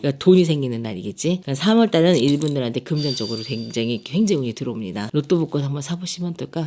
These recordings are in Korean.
그러니까 돈이 생기는 날이겠지. 그러니까 3월 달은 이분들한테 금전적으로 굉장히 굉장히 운이 들어옵니다. 로또 복권 한번 사보시면 어떨까?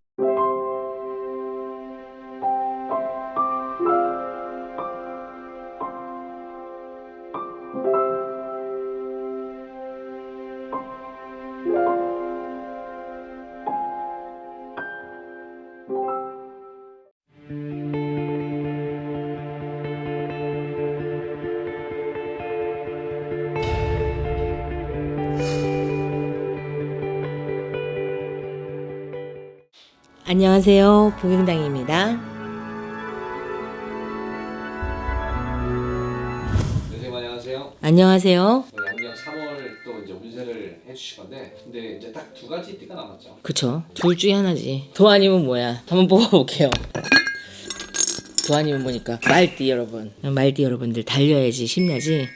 안녕하세요. 복용당입니다. 선생님 안녕하세요. 안녕하세요. 어, 양력 3월 또 이제 운세를 해주실 건데, 근데 이제 딱 두 가지 띠가 남았죠. 그쵸. 둘 중에 하나지. 도 아니면 뭐야. 한번 뽑아볼게요. 도 아니면 뭐니까. 말띠 여러분. 말띠 여러분들 달려야지 힘나지.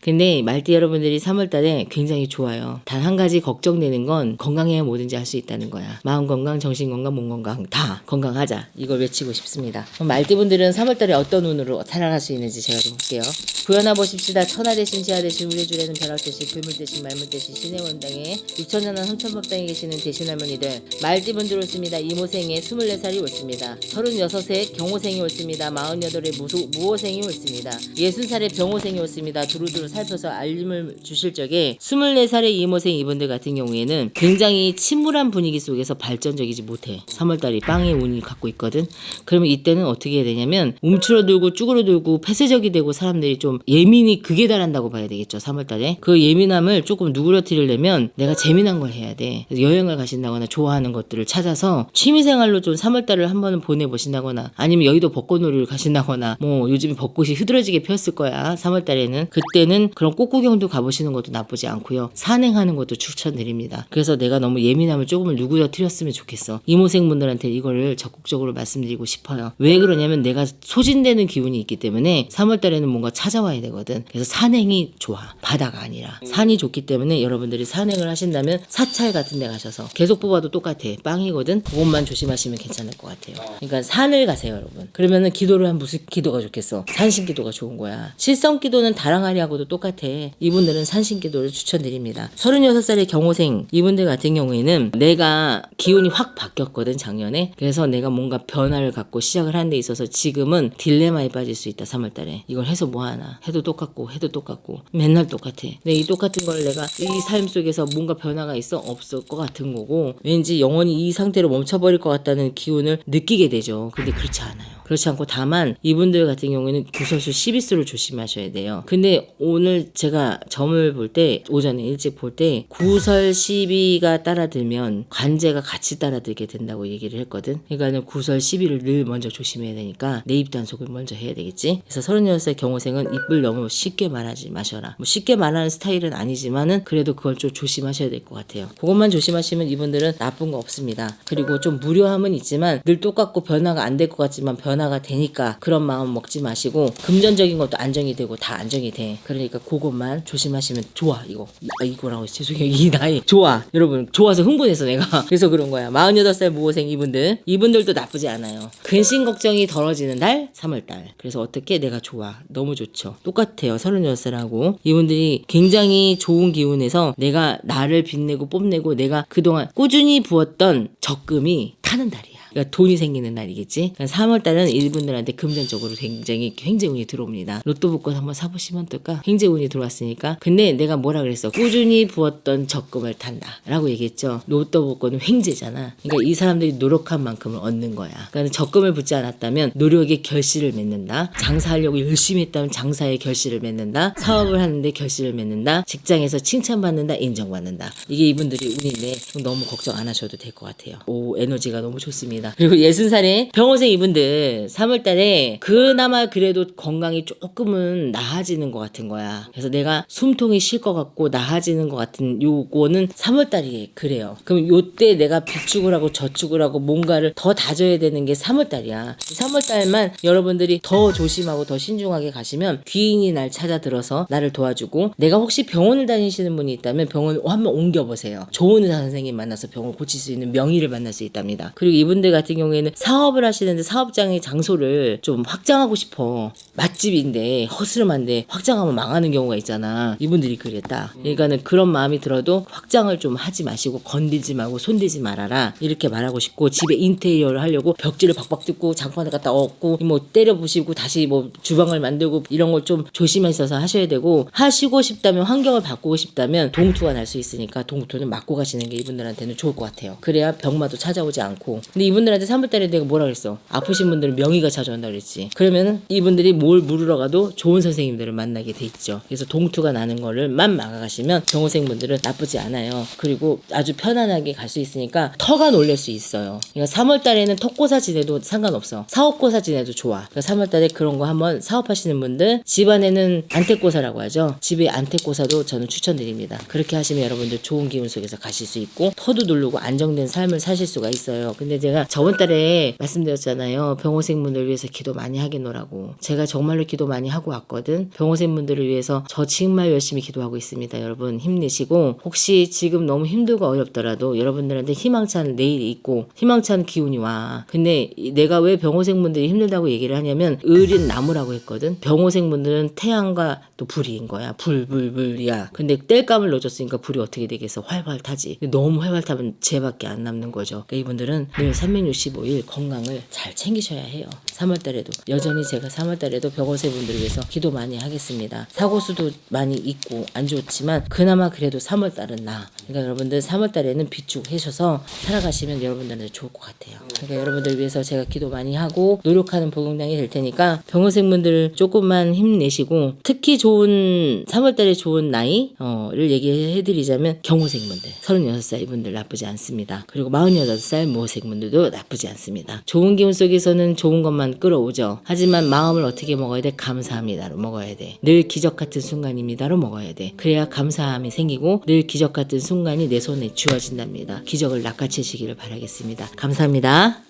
근데 말띠 여러분들이 3월달에 굉장히 좋아요. 단 한 가지 걱정되는 건 건강해야 뭐든지 할 수 있다는 거야. 마음 건강, 정신 건강, 몸 건강 다 건강하자. 이걸 외치고 싶습니다. 그럼 말띠 분들은 3월달에 어떤 운으로 살아갈 수 있는지 제가 좀 볼게요. 구현하 보십시다. 천하 대신 지하 대신 우레주레는 벼락 대신 불물 대신 말물 대신 신의 원당에 육천년한 삼천법당에 계시는 대신 할머니들 말띠 분들 옳습니다. 이모생에 24살이 옳습니다. 36세 경호생이 옳습니다. 48에 무소, 무호생이 옳습니다. 60살에 병호생이 옳습니다. 두루두루 살펴서 알림을 주실 적에 24살의 이모생 이분들 같은 경우에는 굉장히 침울한 분위기 속에서 발전적이지 못해. 3월달이 빵의 운이 갖고 있거든. 그러면 이때는 어떻게 해야 되냐면 움츠러들고 쭈그러들고 폐쇄적이 되고 사람들이 좀 예민이 극에 달한다고 봐야 되겠죠. 3월달에 그 예민함을 조금 누그러뜨리려면 내가 재미난 걸 해야 돼. 여행을 가신다거나 좋아하는 것들을 찾아서 취미생활로 좀 3월달을 한 번은 보내보신다거나 아니면 여의도 벚꽃놀이를 가신다거나 뭐 요즘 벚꽃이 흐드러지게 피었을 거야. 3월달에는 그때는 그런 꽃구경도 가보시는 것도 나쁘지 않고요. 산행하는 것도 추천드립니다. 그래서 내가 너무 예민함을 조금은 누구려뜨렸으면 좋겠어. 이모생분들한테 이거를 적극적으로 말씀드리고 싶어요. 왜 그러냐면 내가 소진되는 기운이 있기 때문에 3월달에는 뭔가 찾아와야 되거든. 그래서 산행이 좋아. 바다가 아니라 산이 좋기 때문에 여러분들이 산행을 하신다면 사찰 같은 데 가셔서 계속 뽑아도 똑같아. 빵이거든. 그것만 조심하시면 괜찮을 것 같아요. 그러니까 산을 가세요, 여러분. 그러면은 기도를 한 무슨 기도가 좋겠어? 산신 기도가 좋은 거야. 실성 기도는 다랑아리하고도 똑같아. 이분들은 산신 기도를 추천드립니다. 36살의 경호생 이분들 같은 경우에는 내가 기운이 확 바뀌었거든 작년에. 그래서 내가 뭔가 변화를 갖고 시작을 하는 데 있어서 지금은 딜레마에 빠질 수 있다 3월달에. 이걸 해서 뭐 하나? 해도 똑같고 해도 똑같고 맨날 똑같아. 근데 이 똑같은 걸 내가 이 삶 속에서 뭔가 변화가 있어 없을 것 같은 거고 왠지 영원히 이 상태로 멈춰버릴 것 같다는 기운을 느끼게 되죠. 근데 그렇지 않아요. 그렇지 않고 다만 이분들 같은 경우에는 구설수 12수를 조심하셔야 돼요. 근데 오늘 제가 점을 볼 때 오전에 일찍 볼 때 구설 12가 따라들면 관제가 같이 따라들게 된다고 얘기를 했거든. 그러니까는 구설 12를 늘 먼저 조심해야 되니까 내 입 단속을 먼저 해야 되겠지. 그래서 36살 경호생은 입을 너무 쉽게 말하지 마셔라. 뭐 쉽게 말하는 스타일은 아니지만은 그래도 그걸 좀 조심하셔야 될 것 같아요. 그것만 조심하시면 이분들은 나쁜 거 없습니다. 그리고 좀 무료함은 있지만 늘 똑같고 변화가 안 될 것 같지만 변화 가 되니까 그런 마음 먹지 마시고 금전적인 것도 안정이 되고 다 안정이 돼. 그러니까 그것만 조심하시면 좋아 이거. 아, 이거라고 죄송해요. 이 나이. 좋아. 여러분 좋아서 흥분해서 내가. 그래서 그런 거야. 48살 모호생 이분들. 이분들도 나쁘지 않아요. 근심 걱정이 덜어지는 달 3월달. 그래서 어떻게 내가 좋아? 너무 좋죠. 똑같아요. 36살하고. 이분들이 굉장히 좋은 기운에서 내가 나를 빛내고 뽐내고 내가 그동안 꾸준히 부었던 적금이 타는 달이야 그러니까 돈이 생기는 날이겠지. 그러니까 3월 달은 이분들한테 금전적으로 굉장히 굉장히 운이 들어옵니다. 로또 복권 한번 사보시면 어떨까? 굉장히 운이 들어왔으니까. 근데 내가 뭐라 그랬어? 꾸준히 부었던 적금을 탄다라고 얘기했죠. 로또 복권은 횡재잖아. 그러니까 이 사람들이 노력한 만큼을 얻는 거야. 그러니까 적금을 붓지 않았다면 노력의 결실을 맺는다. 장사하려고 열심히 했다면 장사의 결실을 맺는다. 사업을 하는데 결실을 맺는다. 직장에서 칭찬받는다. 인정받는다. 이게 이분들이 운인데 너무 걱정 안 하셔도 될 것 같아요. 오 에너지가 너무 좋습니다. 그리고 예순 살에 병호생 이분들 3월달에 그나마 그래도 건강이 조금은 나아지는 것 같은 거야. 그래서 내가 숨통이 쉴 것 같고 나아지는 것 같은 요거는 3월달이 그래요. 그럼 요때 내가 비축을 하고 저축을 하고 뭔가를 더 다져야 되는 게 3월달이야. 3월달만 여러분들이 더 조심하고 더 신중하게 가시면 귀인이 날 찾아 들어서 나를 도와주고 내가 혹시 병원을 다니시는 분이 있다면 병원을 한번 옮겨보세요. 좋은 의사 선생님 만나서 병을 고칠 수 있는 명의를 만날 수 있답니다. 그리고 이분들 분들 같은 경우에는 사업을 하시는데 사업장의 장소를 좀 확장하고 싶어. 맛집인데 허스름한데 확장하면 망하는 경우가 있잖아. 이분들이 그랬다. 그러니까는 그런 마음이 들어도 확장을 좀 하지 마시고 건들지 말고 손대지 말아라. 이렇게 말하고 싶고 집에 인테리어를 하려고 벽지를 박박 뜯고 장판을 갖다 엎고 뭐 때려 부시고 다시 뭐 주방을 만들고 이런 걸 좀 조심하셔서 하셔야 되고 하시고 싶다면 환경을 바꾸고 싶다면 동투가 날 수 있으니까 동투는 맞고 가시는 게 이분들한테는 좋을 것 같아요. 그래야 병마도 찾아오지 않고. 근데 이분 들한테 3월달에 내가 뭐라 그랬어? 아프신 분들은 명의가 찾아온다 그랬지. 그러면 이분들이 뭘 물으러 가도 좋은 선생님들을 만나게 돼 있죠. 그래서 동투가 나는 거를 만 막아가시면 병원생분들은 나쁘지 않아요. 그리고 아주 편안하게 갈 수 있으니까 터가 놀랄 수 있어요. 그러니까 3월달에는 턱고사 지내도 상관없어. 사업고사 지내도 좋아. 그러니까 3월달에 그런 거 한번 사업하시는 분들 집안에는 안택고사라고 하죠. 집에 안택고사도 저는 추천드립니다. 그렇게 하시면 여러분들 좋은 기운 속에서 가실 수 있고 터도 누르고 안정된 삶을 사실 수가 있어요. 근데 제가 저번 달에 말씀드렸잖아요. 병호생분들 위해서 기도 많이 하겠노라고. 제가 정말로 기도 많이 하고 왔거든. 병호생분들을 위해서 저 정말 열심히 기도하고 있습니다. 여러분 힘내시고 혹시 지금 너무 힘들고 어렵더라도 여러분들한테 희망찬 내일이 있고 희망찬 기운이 와. 근데 이- 내가 왜 병호생분들이 힘들다고 얘기를 하냐면 을인 나무라고 했거든. 병호생분들은 태양과 또 불이인 거야. 불, 불, 불이야. 근데 땔감을 넣어줬으니까 불이 어떻게 되겠어? 활활 타지. 너무 활활 타면 쟤밖에 안 남는 거죠. 그러니까 이분들은 늘 365일 건강을 잘 챙기셔야 해요. 3월 달에도 여전히 제가 3월 달에도 병원세 분들을 위해서 기도 많이 하겠습니다. 사고 수도 많이 있고 안 좋지만 그나마 그래도 3월 달은 나. 그러니까 여러분들 3월 달에는 비축하셔서 살아가시면 여러분들한테 좋을 것 같아요. 그러니까 여러분들 위해서 제가 기도 많이 하고 노력하는 복용량이 될 테니까 병원생분들 조금만 힘내시고 특히 좋은 3월 달에 좋은 나이를 얘기해 드리자면 경호생분들 36살 분들 나쁘지 않습니다. 그리고 48살 모생분들 도 나쁘지 않습니다. 좋은 기운 속에서는 좋은 것만 끌어오죠. 하지만 마음을 어떻게 먹어야 돼? 감사합니다로 먹어야 돼. 늘 기적 같은 순간입니다로 먹어야 돼. 그래야 감사함이 생기고 늘 기적 같은 순간이 내 손에 주어진답니다. 기적을 낚아채시기를 바라겠습니다. 감사합니다.